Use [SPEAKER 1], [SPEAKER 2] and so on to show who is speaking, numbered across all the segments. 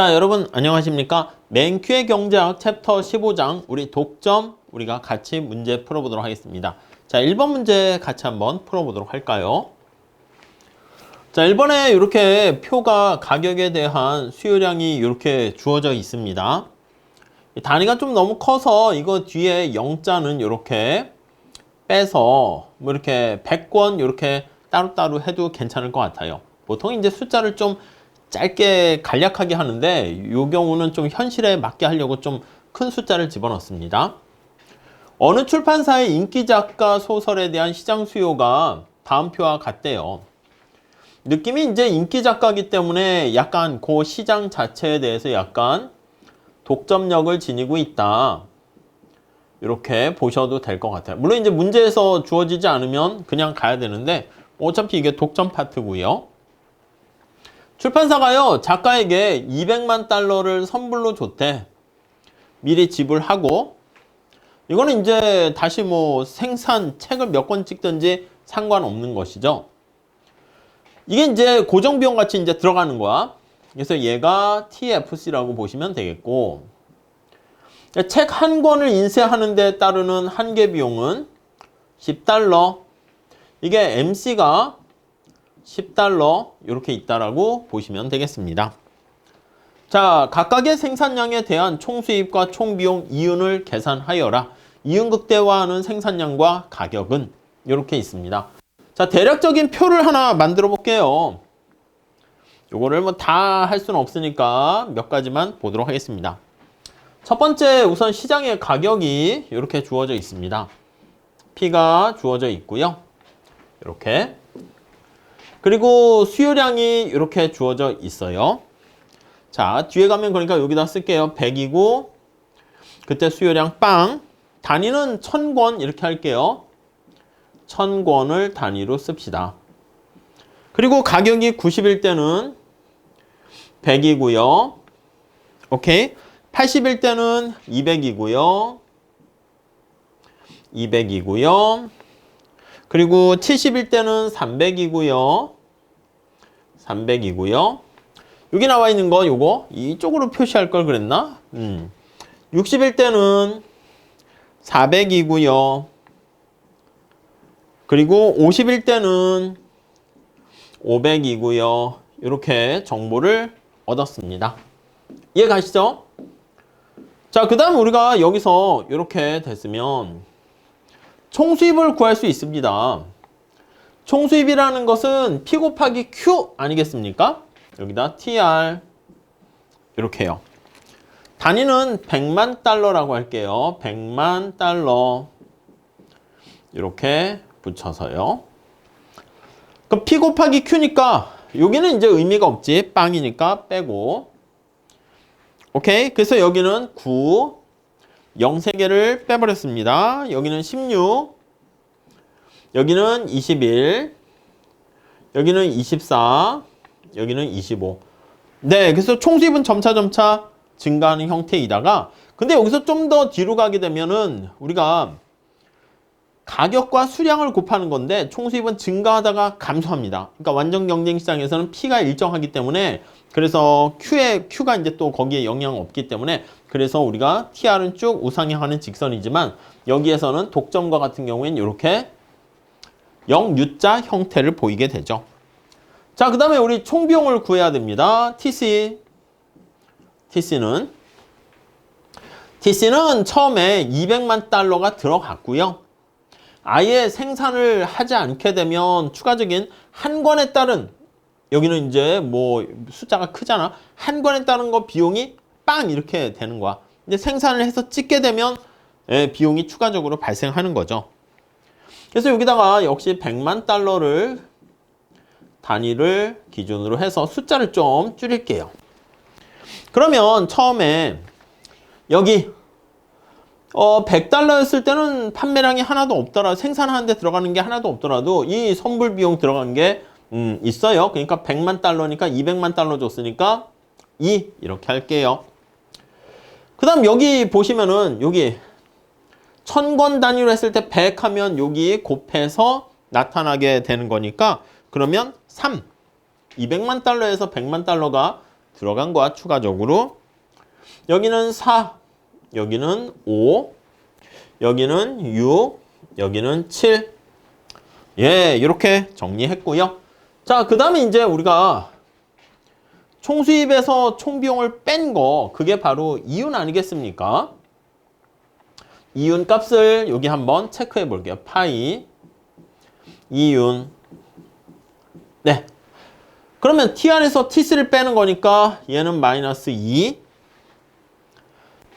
[SPEAKER 1] 자, 여러분 안녕하십니까? 맨큐의 경제학 챕터 15장 우리 독점 우리가 같이 문제 풀어보도록 하겠습니다. 자, 1번 문제 같이 한번 풀어보도록 할까요? 자, 1번에 이렇게 표가 가격에 대한 수요량이 이렇게 주어져 있습니다. 이 단위가 좀 너무 커서 이거 뒤에 0자는 이렇게 빼서 뭐 이렇게 100권 이렇게 따로따로 해도 괜찮을 것 같아요. 보통 이제 숫자를 좀 짧게 간략하게 하는데 이 경우는 좀 현실에 맞게 하려고 좀 큰 숫자를 집어넣습니다. 어느 출판사의 인기 작가 소설에 대한 시장 수요가 다음 표와 같대요. 느낌이 이제 인기 작가이기 때문에 약간 그 시장 자체에 대해서 약간 독점력을 지니고 있다. 이렇게 보셔도 될 것 같아요. 물론 이제 문제에서 주어지지 않으면 그냥 가야 되는데 어차피 이게 독점 파트고요. 출판사가요 작가에게 200만 달러를 선불로 줬대. 미리 지불하고 이거는 이제 다시 뭐 생산 책을 몇 권 찍든지 상관없는 것이죠. 이게 이제 고정비용 같이 이제 들어가는 거야. 그래서 얘가 TFC라고 보시면 되겠고 책 한 권을 인쇄하는 데 따르는 한계 비용은 10달러. 이게 MC가 10달러 이렇게 있다라고 보시면 되겠습니다. 자, 각각의 생산량에 대한 총 수입과 총 비용 이윤을 계산하여라. 이윤 극대화하는 생산량과 가격은 이렇게 있습니다. 자, 대략적인 표를 하나 만들어 볼게요. 요거를 뭐 다 할 수는 없으니까 몇 가지만 보도록 하겠습니다. 첫 번째 우선 시장의 가격이 이렇게 주어져 있습니다. P가 주어져 있고요. 이렇게 그리고 수요량이 이렇게 주어져 있어요. 자, 뒤에 가면 그러니까 여기다 쓸게요. 100이고 그때 수요량 빵 단위는 1000권 이렇게 할게요. 1000권을 단위로 씁시다. 그리고 가격이 90일 때는 100이고요. 오케이. 80일 때는 200이고요. 200이고요. 그리고 70일 때는 300이고요. 300이고요. 여기 나와 있는 거 요거 이쪽으로 표시할 걸 그랬나? 음. 60일 때는 400이고요. 그리고 50일 때는 500이고요. 이렇게 정보를 얻었습니다. 이해 가시죠? 자, 그 다음 우리가 여기서 이렇게 됐으면 총수입을 구할 수 있습니다. 총수입이라는 것은 P 곱하기 Q 아니겠습니까? 여기다 TR 이렇게 해요. 단위는 100만 달러라고 할게요. 100만 달러 이렇게 붙여서요. 그럼 P 곱하기 Q니까 여기는 이제 의미가 없지. 빵이니까 빼고 오케이. 그래서 여기는 9 0 3개를 빼버렸습니다. 여기는 16 여기는 21 여기는 24 여기는 25 네, 그래서 총수입은 점차점차 증가하는 형태이다가 근데 여기서 좀 더 뒤로 가게 되면은 우리가 가격과 수량을 곱하는 건데 총수입은 증가하다가 감소합니다. 그러니까 완전 경쟁 시장에서는 P가 일정하기 때문에 그래서 Q에 Q가 이제 또 거기에 영향 없기 때문에 그래서 우리가 TR은 쭉 우상향하는 직선이지만 여기에서는 독점과 같은 경우에는 이렇게 0U자 형태를 보이게 되죠. 자, 그 다음에 우리 총비용을 구해야 됩니다. TC. TC는 TC는 처음에 200만 달러가 들어갔고요. 아예 생산을 하지 않게 되면 추가적인 한 권에 따른 여기는 이제 뭐 숫자가 크잖아. 한 권에 따른 거 비용이 빵 이렇게 되는 거야. 이제 생산을 해서 찍게 되면 예, 비용이 추가적으로 발생하는 거죠. 그래서 여기다가 역시 100만 달러를 단위를 기준으로 해서 숫자를 좀 줄일게요. 그러면 처음에 여기 어 100달러였을 때는 판매량이 하나도 없더라 생산하는 데 들어가는 게 하나도 없더라도 이 선불 비용 들어간 게 음, 있어요. 그러니까 100만 달러니까 200만 달러 줬으니까 2 이렇게 할게요. 그 다음 여기 보시면은 여기 천권 단위로 했을 때 100 하면 여기 곱해서 나타나게 되는 거니까 그러면 3 200만 달러에서 100만 달러가 들어간 거야, 추가적으로. 여기는 4, 여기는 5, 여기는 6, 여기는 7. 예, 이렇게 정리했고요. 자, 그 다음에 이제 우리가 총수입에서 총비용을 뺀 거, 그게 바로 이윤 아니겠습니까? 이윤 값을 여기 한번 체크해 볼게요. 파이, 이윤. 네. 그러면 TR에서 T3를 빼는 거니까 얘는 마이너스 2.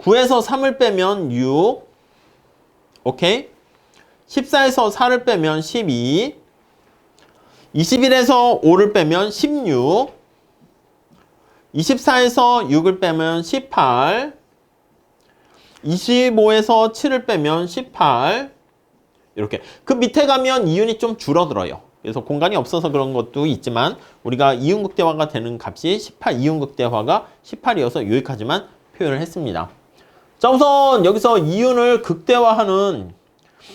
[SPEAKER 1] 9에서 3을 빼면 6. 오케이? 14에서 4를 빼면 12. 21에서 5를 빼면 16. 24에서 6을 빼면 18. 25에서 7을 빼면 18. 이렇게. 그 밑에 가면 이윤이 좀 줄어들어요. 그래서 공간이 없어서 그런 것도 있지만 우리가 이윤 극대화가 되는 값이 18, 이윤 극대화가 18이어서 여기까지만 표현을 했습니다. 자, 우선 여기서 이윤을 극대화하는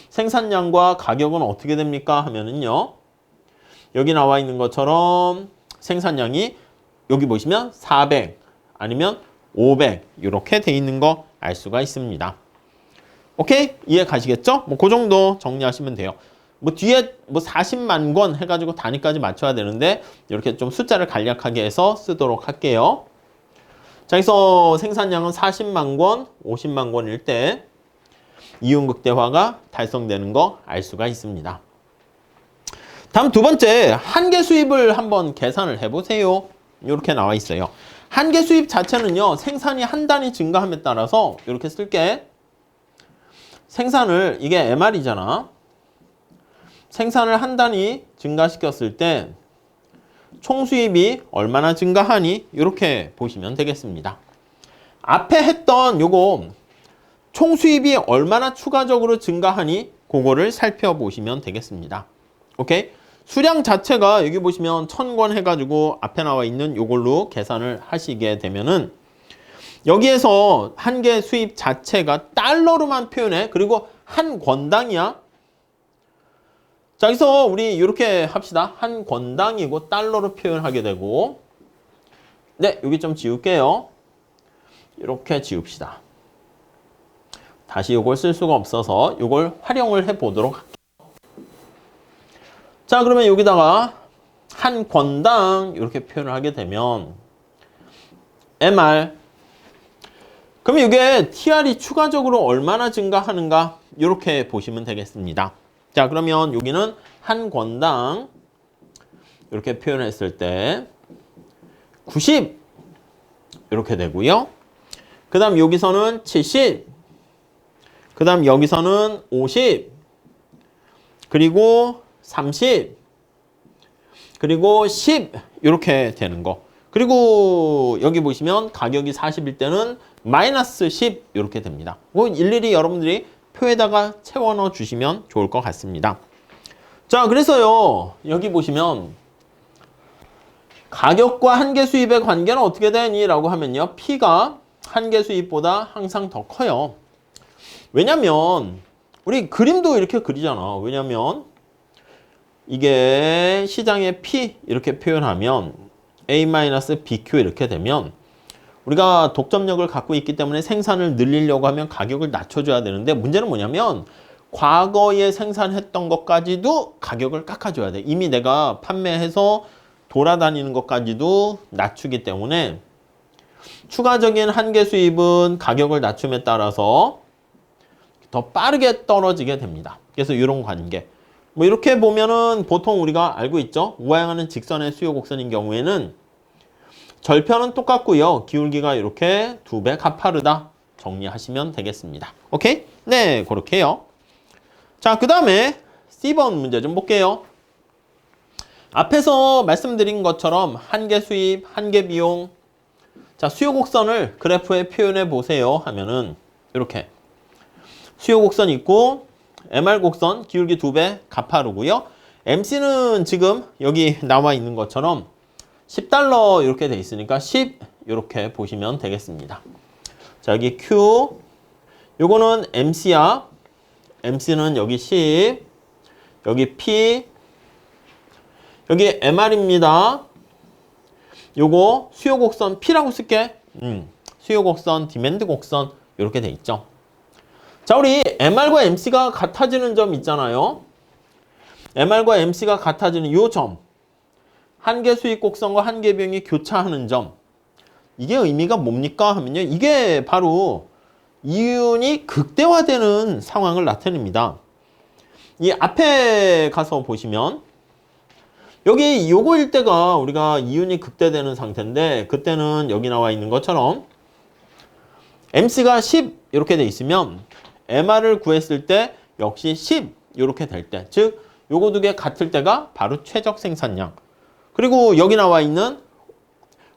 [SPEAKER 1] 생산량과 가격은 어떻게 됩니까? 하면은요. 여기 나와 있는 것처럼 생산량이 여기 보시면 400 아니면 500 이렇게 돼 있는 거 알 수가 있습니다. 오케이? 이해 가시겠죠? 뭐 그 정도 정리하시면 돼요. 뭐 뒤에 뭐 40만 권 해가지고 단위까지 맞춰야 되는데 이렇게 좀 숫자를 간략하게 해서 쓰도록 할게요. 자, 여기서 생산량은 40만 권, 50만 권일 때 이윤 극대화가 달성되는 거 알 수가 있습니다. 다음 두 번째, 한계 수입을 한번 계산을 해보세요. 이렇게 나와 있어요. 한계 수입 자체는요, 생산이 한 단위 증가함에 따라서 이렇게 쓸게. 생산을, 이게 MR이잖아. 생산을 한 단위 증가시켰을 때 총수입이 얼마나 증가하니? 이렇게 보시면 되겠습니다. 앞에 했던 요거 총수입이 얼마나 추가적으로 증가하니? 그거를 살펴보시면 되겠습니다. 오케이? 수량 자체가 여기 보시면 천권 해가지고 앞에 나와 있는 요걸로 계산을 하시게 되면은 여기에서 한 개 수입 자체가 달러로만 표현해. 그리고 한 권당이야. 자, 여기서 우리 이렇게 합시다. 한 권당이고 달러로 표현하게 되고 네, 여기 좀 지울게요. 이렇게 지웁시다. 다시 이걸 쓸 수가 없어서 이걸 활용을 해 보도록 할게요. 자, 그러면 여기다가 한 권당 이렇게 표현을 하게 되면 MR 그러면 이게 TR이 추가적으로 얼마나 증가하는가 이렇게 보시면 되겠습니다. 자, 그러면 여기는 한 권당 이렇게 표현했을 때 90 이렇게 되고요. 그 다음 여기서는 70, 그 다음 여기서는 50, 그리고 30, 그리고 10 이렇게 되는 거. 그리고 여기 보시면 가격이 40일 때는 마이너스 10 이렇게 됩니다. 뭐 일일이 여러분들이 표에다가 채워 넣어 주시면 좋을 것 같습니다. 자, 그래서요. 여기 보시면 가격과 한계 수입의 관계는 어떻게 되니? 라고 하면요. P가 한계 수입보다 항상 더 커요. 왜냐면 우리 그림도 이렇게 그리잖아. 왜냐면 이게 시장의 P 이렇게 표현하면 A-BQ 이렇게 되면 우리가 독점력을 갖고 있기 때문에 생산을 늘리려고 하면 가격을 낮춰줘야 되는데 문제는 뭐냐면 과거에 생산했던 것까지도 가격을 깎아줘야 돼. 이미 내가 판매해서 돌아다니는 것까지도 낮추기 때문에 추가적인 한계 수입은 가격을 낮춤에 따라서 더 빠르게 떨어지게 됩니다. 그래서 이런 관계. 뭐 이렇게 보면은 보통 우리가 알고 있죠. 우하향하는 직선의 수요 곡선인 경우에는 절편은 똑같고요. 기울기가 이렇게 두 배 가파르다 정리하시면 되겠습니다. 오케이? 네, 그렇게요. 자, 그 다음에 C번 문제 좀 볼게요. 앞에서 말씀드린 것처럼 한계 수입, 한계 비용. 자, 수요 곡선을 그래프에 표현해 보세요 하면은 이렇게 수요 곡선 있고 MR 곡선 기울기 두배 가파르고요. MC는 지금 여기 나와 있는 것처럼 10달러 이렇게 돼 있으니까 10 이렇게 보시면 되겠습니다. 자, 여기 Q 요거는 MC야. MC는 여기 10 여기 P 여기 MR입니다. 요거 수요 곡선 P라고 쓸게. 음, 수요 곡선, 디맨드 곡선 이렇게 돼 있죠. 자, 우리 MR과 MC가 같아지는 점 있잖아요. MR과 MC가 같아지는 요 점. 한계 수익 곡선과 한계 비용이 교차하는 점. 이게 의미가 뭡니까 하면요. 이게 바로 이윤이 극대화되는 상황을 나타냅니다. 이 앞에 가서 보시면 여기 요거일 때가 우리가 이윤이 극대되는 상태인데 그때는 여기 나와 있는 것처럼 MC가 10 이렇게 돼 있으면 MR을 구했을 때 역시 10 이렇게 될 때, 즉 요거 두 개 같을 때가 바로 최적 생산량. 그리고 여기 나와 있는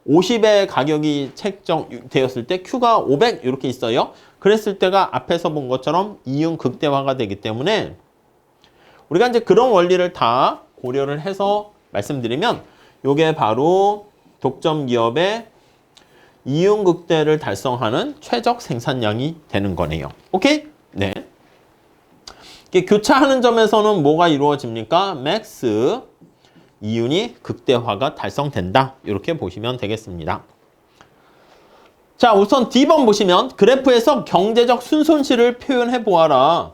[SPEAKER 1] 50의 가격이 책정되었을 때 Q가 500 이렇게 있어요. 그랬을 때가 앞에서 본 것처럼 이윤 극대화가 되기 때문에 우리가 이제 그런 원리를 다 고려를 해서 말씀드리면 요게 바로 독점 기업의 이윤 극대를 달성하는 최적 생산량이 되는 거네요. 오케이? 네. 교차하는 점에서는 뭐가 이루어집니까? 맥스 이윤이 극대화가 달성된다. 이렇게 보시면 되겠습니다. 자, 우선 D번 보시면 그래프에서 경제적 순손실을 표현해 보아라.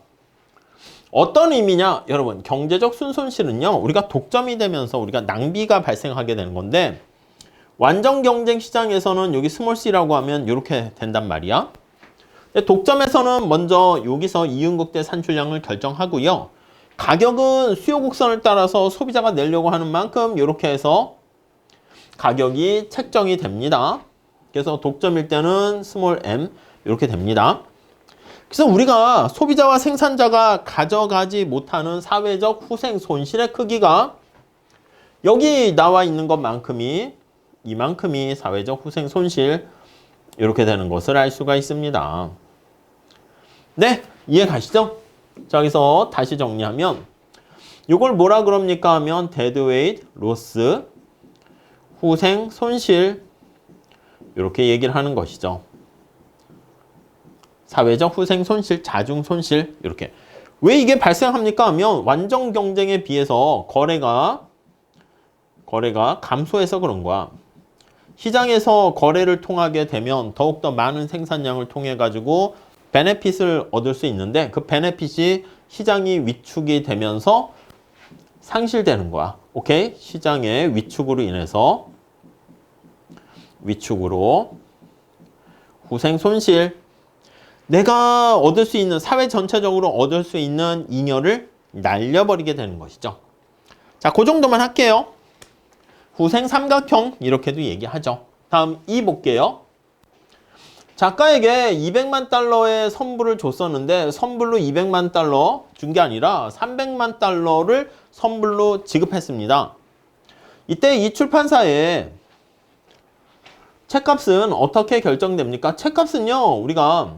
[SPEAKER 1] 어떤 의미냐? 여러분, 경제적 순손실은요. 우리가 독점이 되면서 우리가 낭비가 발생하게 되는 건데 완전 경쟁 시장에서는 여기 스몰 c라고 하면 이렇게 된단 말이야. 근데 독점에서는 먼저 여기서 이윤극대 산출량을 결정하고요. 가격은 수요 곡선을 따라서 소비자가 내려고 하는 만큼 이렇게 해서 가격이 책정이 됩니다. 그래서 독점일 때는 스몰 m 이렇게 됩니다. 그래서 우리가 소비자와 생산자가 가져가지 못하는 사회적 후생 손실의 크기가 여기 나와 있는 것만큼이 이만큼이 사회적 후생 손실 이렇게 되는 것을 알 수가 있습니다. 네, 이해 가시죠? 자, 여기서 다시 정리하면 이걸 뭐라 그럽니까 하면 데드웨이트, 로스, 후생, 손실 이렇게 얘기를 하는 것이죠. 사회적 후생 손실, 자중 손실 이렇게. 왜 이게 발생합니까 하면 완전 경쟁에 비해서 거래가 거래가 감소해서 그런 거야. 시장에서 거래를 통하게 되면 더욱더 많은 생산량을 통해 가지고 베네핏을 얻을 수 있는데 그 베네핏이 시장이 위축이 되면서 상실되는 거야. 오케이? 시장의 위축으로 인해서 위축으로 후생 손실 내가 얻을 수 있는 사회 전체적으로 얻을 수 있는 잉여를 날려버리게 되는 것이죠. 자, 그 정도만 할게요. 후생 삼각형 이렇게도 얘기하죠. 다음 2 볼게요. 작가에게 200만 달러의 선불을 줬었는데 선불로 200만 달러 준 게 아니라 300만 달러를 선불로 지급했습니다. 이때 이 출판사에 책값은 어떻게 결정됩니까? 책값은요, 우리가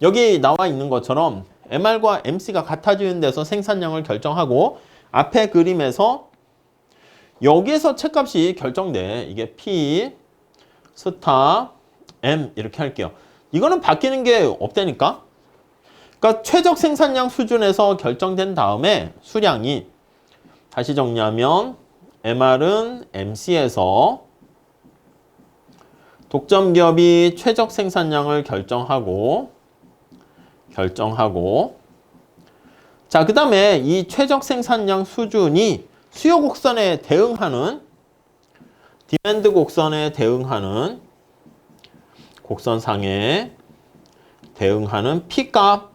[SPEAKER 1] 여기 나와 있는 것처럼 MR과 MC가 같아지는 데서 생산량을 결정하고 앞에 그림에서 여기에서 책값이 결정돼. 이게 P, 스타, M 이렇게 할게요. 이거는 바뀌는 게 없다니까. 그러니까 최적 생산량 수준에서 결정된 다음에 수량이 다시 정리하면 MR은 MC에서 독점 기업이 최적 생산량을 결정하고 결정하고 자, 그 다음에 이 최적 생산량 수준이 수요 곡선에 대응하는 디맨드 곡선에 대응하는 곡선상에 대응하는 P값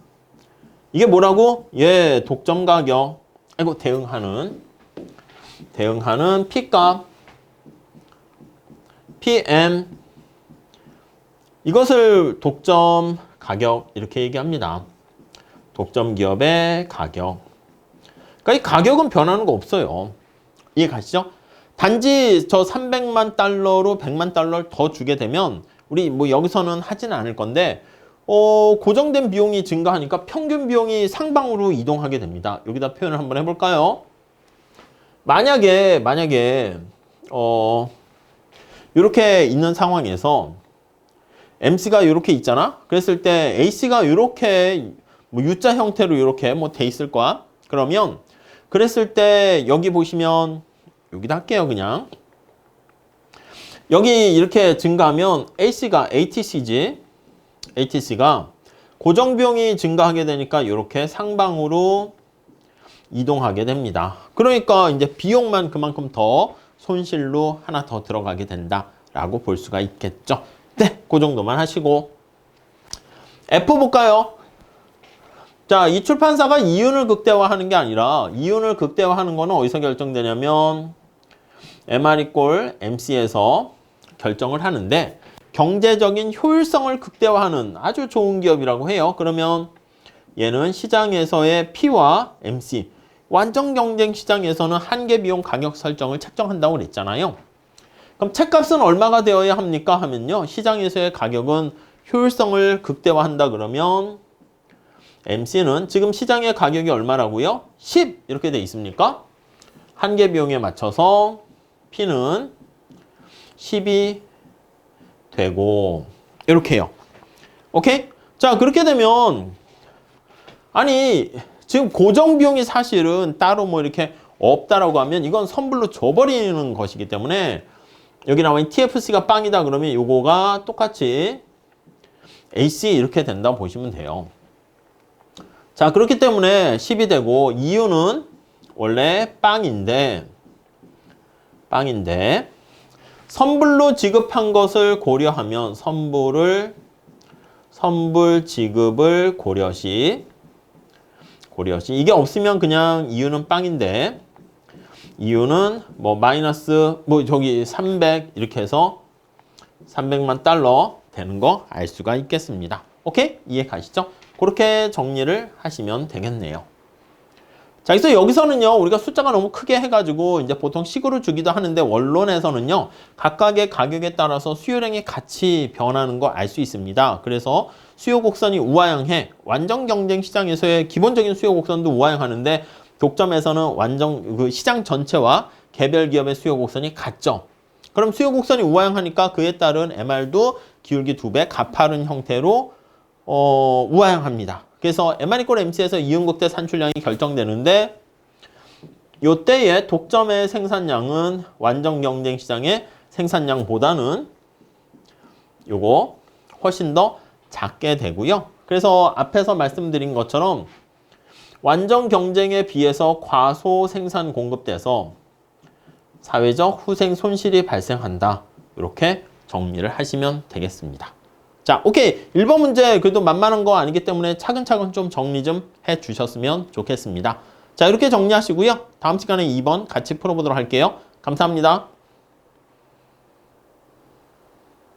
[SPEAKER 1] 이게 뭐라고? 예, 독점 가격 아이고 대응하는 대응하는 P값 PM 이것을 독점 가격 이렇게 얘기합니다. 독점 기업의 가격. 그러니까 이 가격은 변하는 거 없어요. 이해 가시죠? 단지 저 300만 달러로 100만 달러를 더 주게 되면 우리 뭐 여기서는 하지는 않을 건데 어, 고정된 비용이 증가하니까 평균 비용이 상방으로 이동하게 됩니다. 여기다 표현을 한번 해볼까요? 만약에 만약에 어 이렇게 있는 상황에서 MC가 이렇게 있잖아. 그랬을 때 AC가 이렇게 뭐 U자 형태로 이렇게 뭐 돼 있을 거야. 그러면 그랬을 때 여기 보시면 여기다 할게요, 그냥. 여기 이렇게 증가하면 AC가 ATC지. ATC가 고정 비용이 증가하게 되니까 이렇게 상방으로 이동하게 됩니다. 그러니까 이제 비용만 그만큼 더 손실로 하나 더 들어가게 된다라고 볼 수가 있겠죠. 네, 그 정도만 하시고 F 볼까요? 자, 이 출판사가 이윤을 극대화하는 게 아니라 이윤을 극대화하는 거는 어디서 결정되냐면 MR 꼴 MC에서 결정을 하는데 경제적인 효율성을 극대화하는 아주 좋은 기업이라고 해요. 그러면 얘는 시장에서의 P와 MC 완전 경쟁 시장에서는 한계 비용 가격 설정을 책정한다고 그랬잖아요. 그럼 책값은 얼마가 되어야 합니까? 하면요. 시장에서의 가격은 효율성을 극대화한다 그러면 MC는 지금 시장의 가격이 얼마라고요? 10 이렇게 돼 있습니까? 한계 비용에 맞춰서 P는 10이 되고 이렇게 해요. 오케이? 자 그렇게 되면 아니 지금 고정 비용이 사실은 따로 뭐 이렇게 없다라고 하면 이건 선불로 줘버리는 것이기 때문에 여기 나와 있는 TFC가 빵이다 그러면 요거가 똑같이 AC 이렇게 된다 보시면 돼요. 자 그렇기 때문에 10이 되고 이유는 원래 빵인데 빵인데 선불로 지급한 것을 고려하면 선불을 선불 지급을 고려시 고려시 이게 없으면 그냥 이유는 빵인데 이유는 뭐 마이너스 뭐 저기 300 이렇게 해서 300만 달러 되는 거 알 수가 있겠습니다. 오케이? 이해 가시죠? 그렇게 정리를 하시면 되겠네요. 자, 그래서 여기서는요, 우리가 숫자가 너무 크게 해가지고, 이제 보통 식으로 주기도 하는데, 원론에서는요, 각각의 가격에 따라서 수요량이 같이 변하는 거 알 수 있습니다. 그래서 수요 곡선이 우하향해, 완전 경쟁 시장에서의 기본적인 수요 곡선도 우하향하는데, 독점에서는 완전 그 시장 전체와 개별 기업의 수요 곡선이 같죠. 그럼 수요 곡선이 우하향하니까 그에 따른 MR도 기울기 두 배, 가파른 형태로 어, 우하향합니다. 그래서 MR 이꼴 MC에서 이윤국대 산출량이 결정되는데 요때의 독점의 생산량은 완전 경쟁 시장의 생산량보다는 요거 훨씬 더 작게 되고요. 그래서 앞에서 말씀드린 것처럼 완전 경쟁에 비해서 과소 생산 공급돼서 사회적 후생 손실이 발생한다. 이렇게 정리를 하시면 되겠습니다. 자, 오케이. 1번 문제 그래도 만만한 거 아니기 때문에 차근차근 좀 정리 좀 해 주셨으면 좋겠습니다. 자, 이렇게 정리하시고요. 다음 시간에 2번 같이 풀어보도록 할게요. 감사합니다.